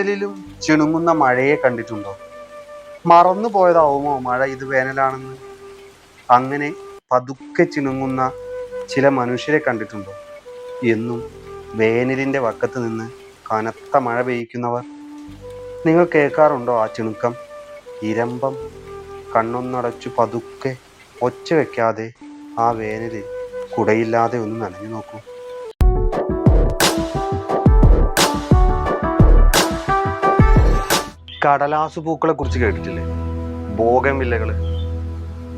വേനലിലും ചിണുങ്ങുന്ന മഴയെ കണ്ടിട്ടുണ്ടോ? മറന്നു പോയതാവുമോ മഴ ഇത് വേനലാണെന്ന്? അങ്ങനെ പതുക്കെ ചിണുങ്ങുന്ന ചില മനുഷ്യരെ കണ്ടിട്ടുണ്ടോ? എന്നും വേനലിന്റെ വക്കത്ത് നിന്ന് കനത്ത മഴ പെയ്യിക്കുന്നവർ? നിങ്ങൾ കേൾക്കാറുണ്ടോ ആ ചിണുക്കം? ഇരമ്പം കണ്ണൊന്നടച്ചു പതുക്കെ ഒച്ച വെക്കാതെ ആ വേനലിൽ കുടയില്ലാതെ ഒന്ന് നനഞ്ഞു നോക്കൂ. കടലാസു പൂക്കളെ കുറിച്ച് കേട്ടിട്ടില്ലേ? ഭോഗം വില്ലകൾ.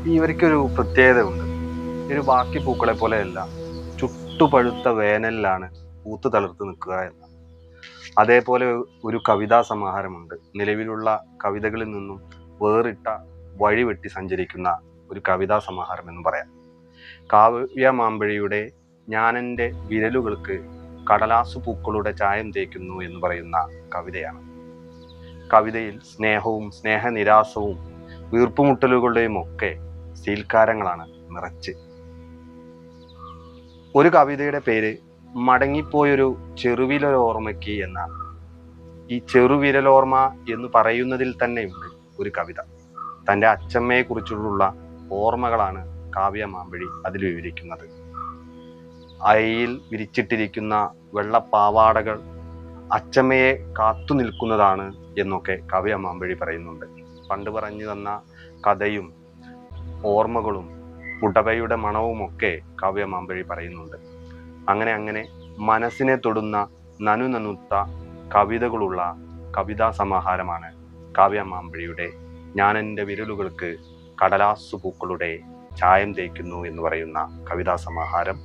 ഇവർക്കൊരു പ്രത്യേകത ഉണ്ട് ഒരു ബാക്കി പൂക്കളെ പോലെയല്ല ചുട്ടുപഴുത്ത വേനലിലാണ് പൂത്ത് തളിർത്ത് നിൽക്കുക എന്ന്. അതേപോലെ ഒരു കവിതാ സമാഹാരമുണ്ട്. നിലവിലുള്ള കവിതകളിൽ നിന്നും വേറിട്ട വഴി വെട്ടി സഞ്ചരിക്കുന്ന ഒരു കവിതാ സമാഹാരം എന്ന് പറയാം. കാവ്യ മാമ്പഴിയുടെ ഞാനെന്റെ വിരലുകൾക്ക് കടലാസു പൂക്കളുടെ ചായം തേക്കുന്നു എന്ന് പറയുന്ന കവിതയാണ്. കവിതയിൽ സ്നേഹവും സ്നേഹനിരാസവും വീർപ്പുമുട്ടലുകളുടെയും ഒക്കെ സീൽക്കാരങ്ങളാണ് നിറച്ച്. ഒരു കവിതയുടെ പേര് മടങ്ങിപ്പോയൊരു ചെറുവിരലോർമ്മയ്ക്ക് എന്നാണ്. ഈ ചെറുവിരലോർമ്മ എന്ന് പറയുന്നതിൽ തന്നെയുണ്ട് ഒരു കവിത. തന്റെ അച്ഛമ്മയെ കുറിച്ചുള്ള ഓർമ്മകളാണ് കാവ്യ മാമ്പഴി അതിൽ വിവരിക്കുന്നത്. അയയിൽ വിരിച്ചിട്ടിരിക്കുന്ന വെള്ളപ്പാവാടകൾ അച്ചമ്മയെ കാത്തു നിൽക്കുന്നതാണ് എന്നൊക്കെ കവി മാമ്പഴി പറയുന്നുണ്ട്. പണ്ട് പറഞ്ഞു തന്ന കഥയും ഓർമ്മകളും പുടവയുടെ മണവുമൊക്കെ കാവ്യ മാമ്പഴി പറയുന്നുണ്ട്. അങ്ങനെ അങ്ങനെ മനസ്സിനെ തൊടുന്ന നനു നനുത്ത കവിതകളുള്ള കവിതാ സമാഹാരമാണ് കാവ്യ മാമ്പഴിയുടെ ഞാൻ എന്റെ വിരലുകൾക്ക് കടലാസു പൂക്കളുടെ ചായം തേക്കുന്നു എന്ന് പറയുന്ന കവിതാ സമാഹാരം.